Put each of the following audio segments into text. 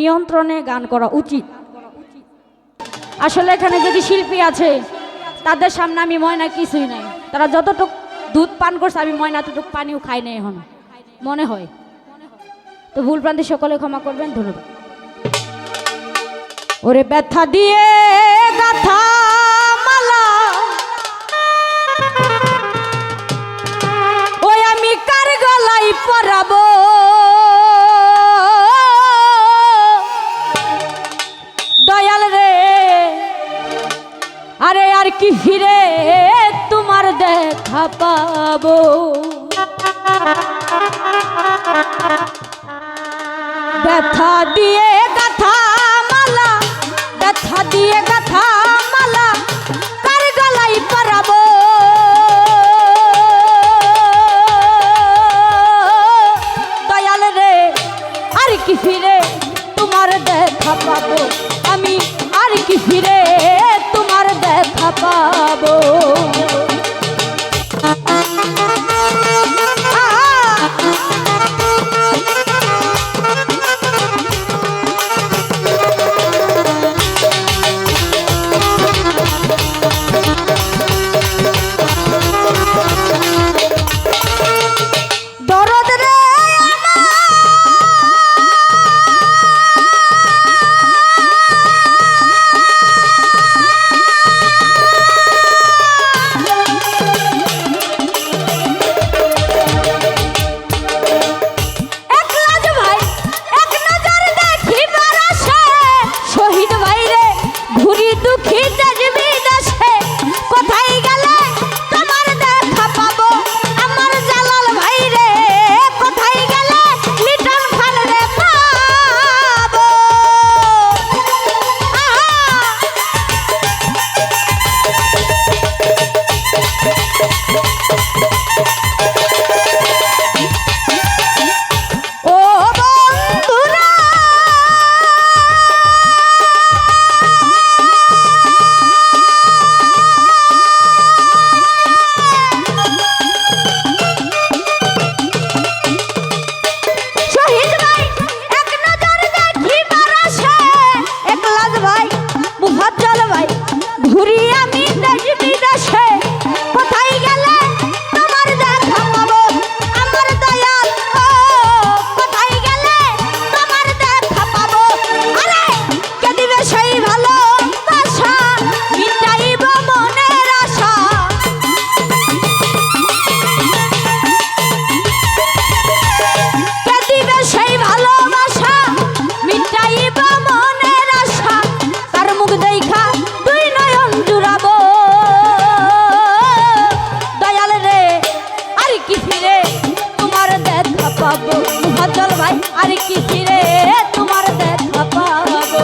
নিয়ন্ত্রণে গান করা উচিত। আসলে এখানে যদি শিল্পী আছে, তাদের সামনে আমি ময়না কিছুই নাই। তারা যতটুক দুধ পান করছে, আমি ময়না এতটুক পানিও খাই নাই এখন। মনে হয়। তো ভুল প্রান্তি সকলে ক্ষমা করবেন, ধন্যবাদ। ওরে ব্যথা দিয়ে গাথা কি হিরে তোমার দেখা পাবো? ব্যথা দিয়ে পাবো। মহাচল ভাই আর কি ফিরে তোমার দেখা পাবো?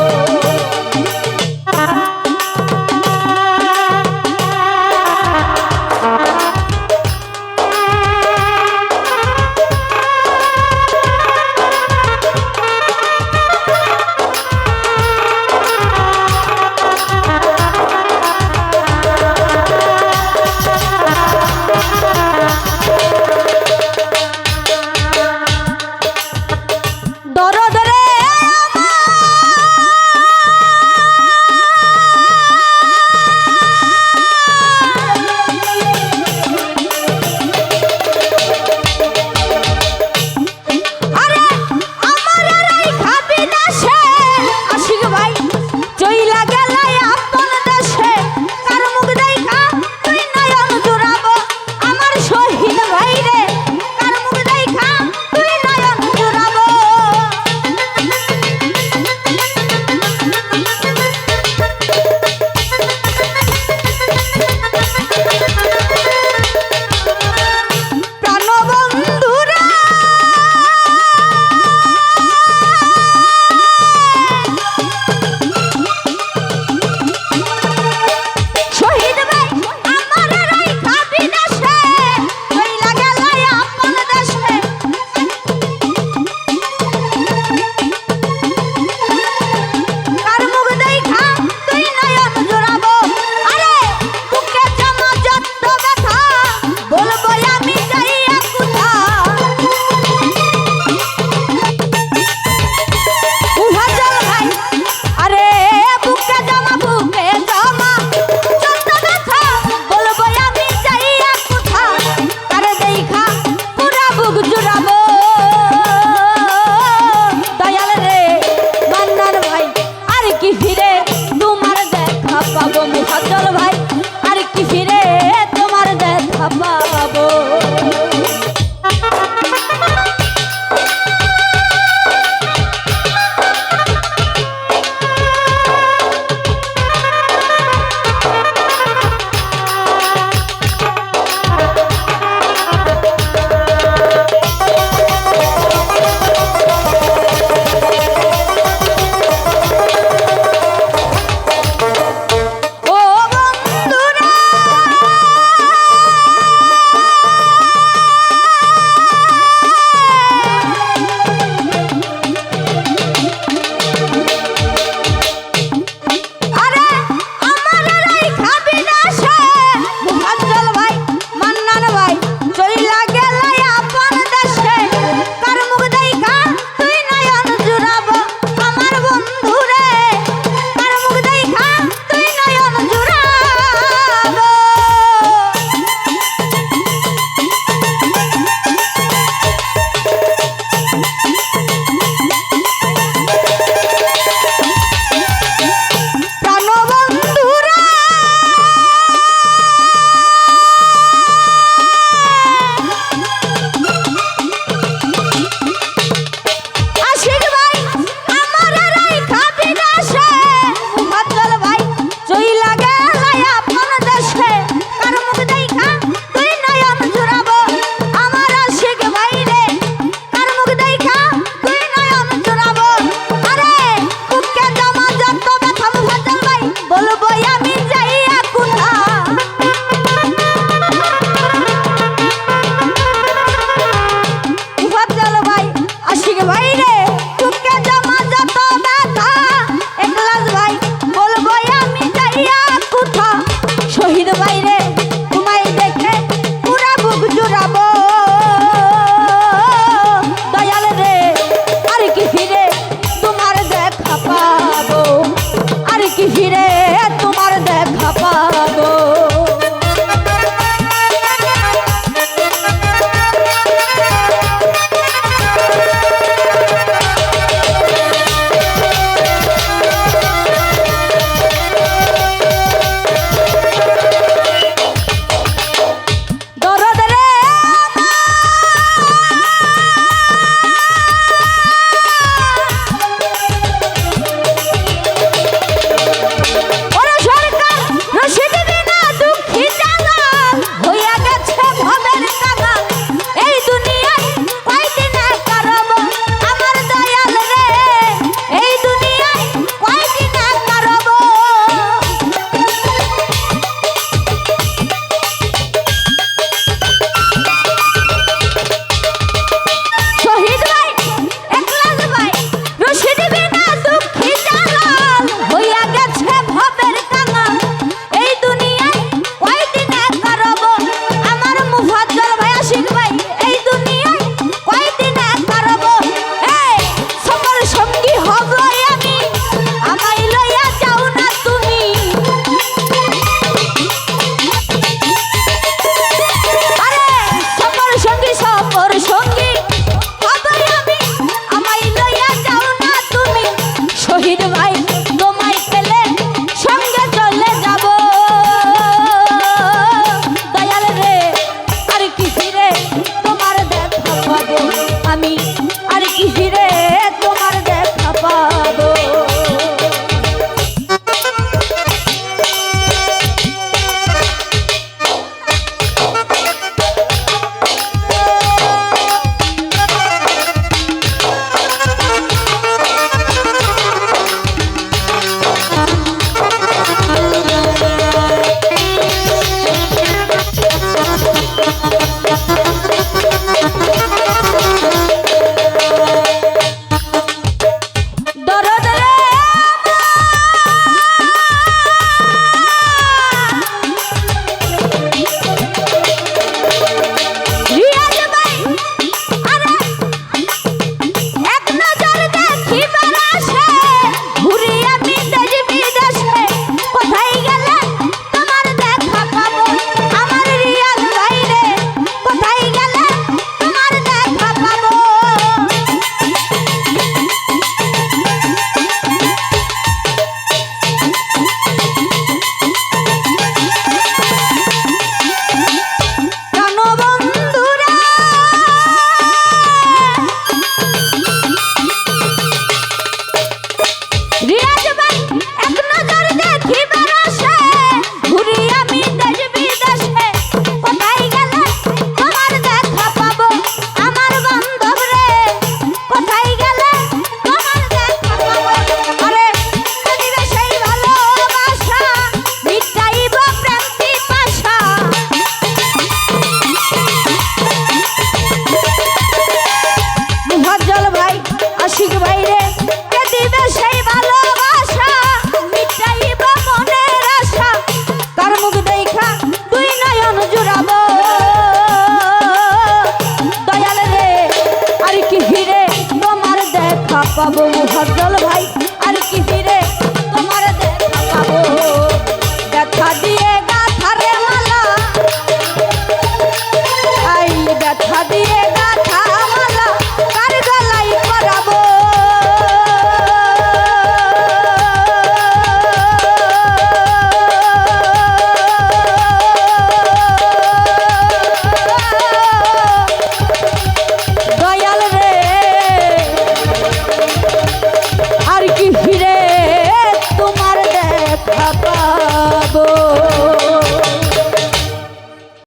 পাবো মুহাজ্জল ভাই।